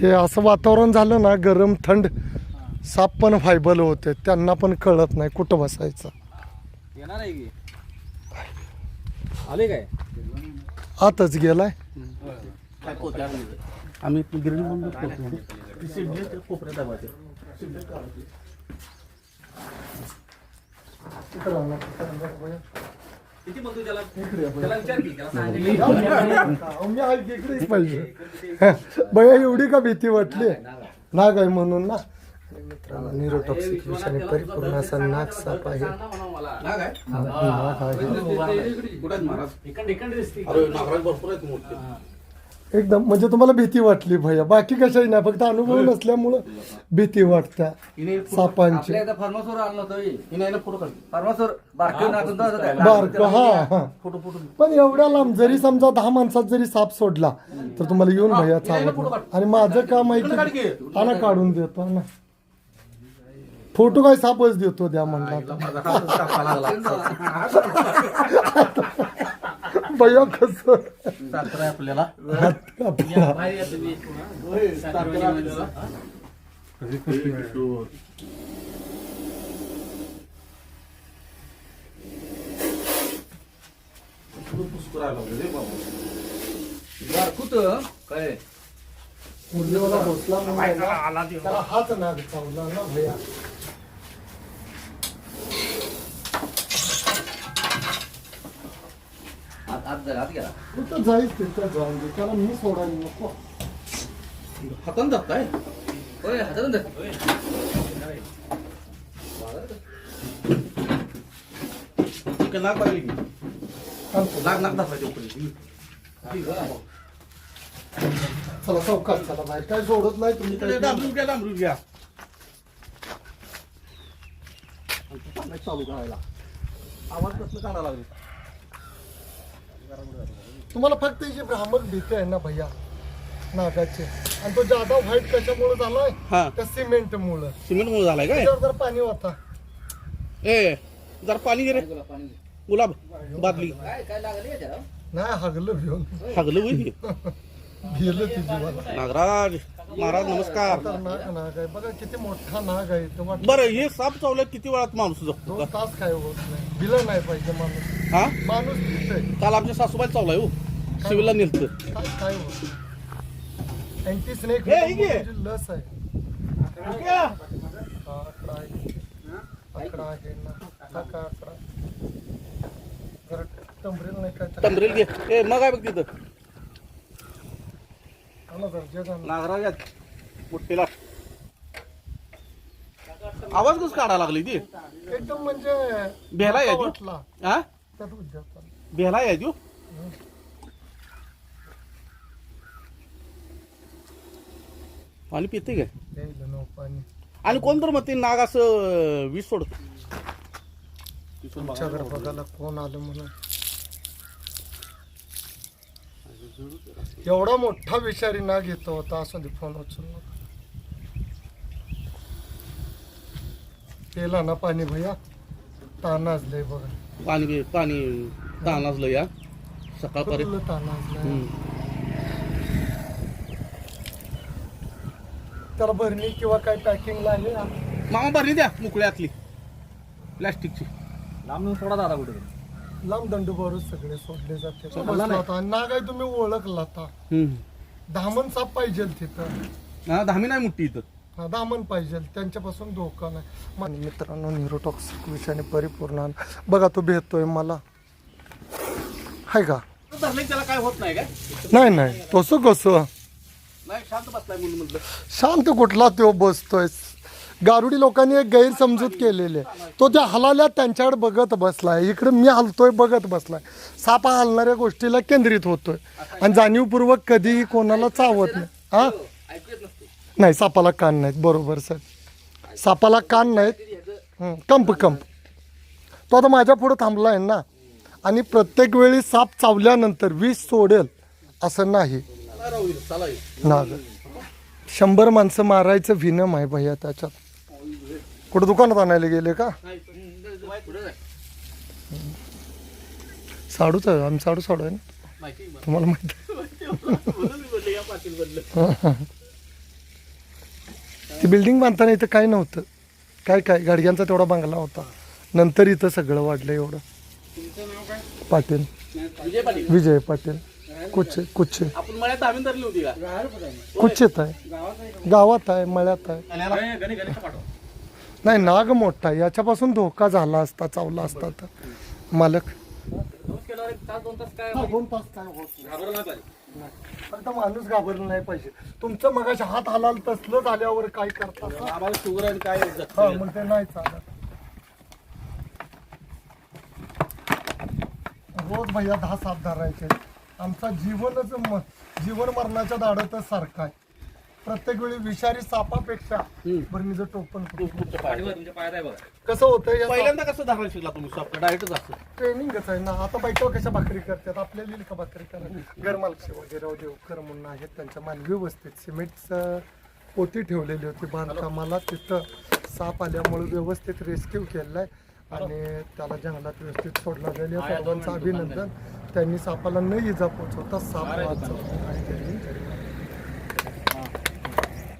हे असं वातावरण झालं ना गरम थंड साप पण फायबल होते. त्यांना पण कळत नाही कुठं बसायचं. येणार आहे की? आले काय? आतच गेलाय. आम्ही कोपऱ्यात किती बोलतो त्याला? त्याला विचार की त्याला सांगितलं मी आहे इकडेच पाहिजे. बया एवढी का भीती वाटली? नाग आहे म्हणून ना. मित्रांनो निरोटॉक्सिकेशन परिपूर्ण असा नाग साप आहे. नाग आहे? एकदम म्हणजे तुम्हाला भीती वाटली भैया. बाकी कशाही नाही फक्त अनुभव नसल्यामुळं भीती वाटत्या सापांची. आपल्या एकदा फार्मासवर आणलं होतं फार्मासवर बारकं हा पण एवढ्या लांब जरी समजा दहा माणसात जरी साप सोडला तर तुम्हाला येऊन भैया चालत आणि माझं काम आहे की आणा काढून देतो ना. फोटो काय सापच देतो द्या म्हणला भैया कस? साखर आहे आपल्याला. काय? मुलीवाला भोसला म्हणून आहे ना, त्याला हाच चावला ना भैया आत आत जरा आत गेला. कुठं जायच तिथं जाऊन दे त्याला मी सोडायला नको. हातानं जात काय होय हातानं जात नाक पाहिली की सांगतो. नाक नाक दाखवायचे चला चौकात चला बाहेर. काय सोडत नाही तुम्ही काय डांबरून घ्या डांबरून घ्या. चालू करायला. आवाज कसलं काढायला लागले? तुम्हाला फक्त ही जी भ्रामक भीती आहे ना भैया नागाचे आणि तो जादा व्हाईट कशामुळे झालाय? हा. त्या सिमेंट मुळे सिमेंट मुळे झालाय काय? त्याच्यावर जर पाणी होता ए जरा पाणी घे रे. गुलाब बादली. नाही हगलं भिवून हागलं होईल भिलं ती जीवाला. नागराज. महाराज नमस्कार. तर नाग नाग आहे बघा किती मोठा नाग आहे तो वाट बरं हे साप चावलं किती वेळात माणूस जगतो दोन तास काय होत नाही. नाही पाहिजे माणूस. हा? माणूस भितय काल आमच्या सासूबाई चावलाय हो. सिव्हिलला नेलतं. काय काय होत अँटी स्नेक हे, हे घे. लस आहे. हा, आकडा आहे. आकडा आहे ना. हा का आकडा जरा टंबरेल नाही काय तर. टंबरेल घे. ए मग आहे बघ तिथं. मुठ्ठीला. आवाज कस काढायला लागली ती? एकदम म्हणजे भेला ती वाटला. हा? त्यात उद्याचा. भेला आहे तू पाणी पिते काय द्यायला नो पाणी. आणि कोण तर म्हणते नाग असं वीज सोडत. तुमच्याकडे बघायला कोण आलं म्हणून. एवढा मोठा विषारी नाग येतो होता असं ते फोन उचलू नका. केला ना पाणी भैया. तानाजलंय बघा. पाणी पाणी तानाजलं या सकाळपर्यंत. तानाजलंय हम्म. त्याला भरणी किंवा काय पॅकिंग लागेल? मामा भरली द्या मोकळ्यातली प्लॅस्टिकची लांब सोडा दादा कुठे लांब दंड भरून सगळे सोडले जाते. सोडला बसला नाही. होता. नाग आहे तुम्ही ओळखला आता हम्म. धामण साप पाहिजे तिथं. हा धामी नाही मोठी इथं. हा, दामन पाहिजे. त्यांच्यापासून धोका नाही. मित्रांनो न्यूरोटॉक्सिक विषयाने परिपूर्ण आहे. बघा तो भेटतोय मला. हाय का? धरलं त्याला काय होत नाही काय नाही नाही. तसं कसं? नाही शांत बसलाय म्हणून म्हटलं. शांत कुठला तो बसतोय? गारुडी लोकांनी एक गैरसमजूत केलेली. आहे तो त्या हलाल्या त्यांच्याकडे बघत बसलाय. इकडे मी हलतोय बघत बसलाय. साप हलणाऱ्या गोष्टीला केंद्रित होतोय. आणि जाणीवपूर्वक कधीही कोणाला चावत नाही. हा? नाही सापाला कान नाहीत. बरोबर सर. सापाला कान नाहीत. कंप कंप. तो आता माझ्या पुढं थांबला आहे ना. आणि प्रत्येक वेळी साप चावल्यानंतर विष सोडेल असं नाही. नाग शंभर माणसं मारायचं विनम आहे भैया त्याच्यात. कुठं दुकानात आणायला गेले का? साडूच आहे आम्ही साडू साडू आहे ना. तुम्हाला माहिती आहे? ती बिल्डिंग बांधताना इथं काय नव्हतं. काय काय गाडग्यांचा तेवढा बांगला होता. नंतर इथं सगळं वाढलं एवढं. पाटील. विजय पाटील. कुच्छ कुच्छ कुच्छेत आपण मळ्यात धरली होती का आहे. गावात आहे मळ्यात आहे. गणेश पाठव. नाही नाग मोठा याच्यापासून धोका झाला असता चावला असता तर. मालक. दोन केल्यावर एक तास दोन तास काय दोन तास काय होत घाबरलं नाही पाहिजे. फक्त माणूस घाबरला नाही पाहिजे. तुमचं मगाशी हात हलाल तसलं झाल्यावर काय करता? आम्हाला शुगर आणि काय हा मग ते नाही चालत. रोज भैया दहा सात धरायचे. आमचा जीवनच म- जीवन मरणाच्या दाडतच सारखा आहे. प्रत्येक वेळी विषारी सापापेक्षा बरणीचं टोपण कसं होतं या पहिल्यांदा कसं धरायला शिकला तुम्ही सॉफ्ट डायरेक्टच असतं ट्रेनिंगच आहे ना. आता बायका कशा भाकरी करतात? आपल्या लिहिल का भाकरी करा गरमालक्षी वगैरे देवकर म्हणून आहेत त्यांच्या मानवी वस्तीत सिमेंटचं पोती ठेवलेली होती बांधकामाला. तिथं साप आल्यामुळे व्यवस्थित रेस्क्यू केलेला आहे आणि त्याला जंगलात व्यवस्थित सोडला गेले सर्वांचं अभिनंदन. त्यांनी सापाला न इजा पोचवता साप वाचवला.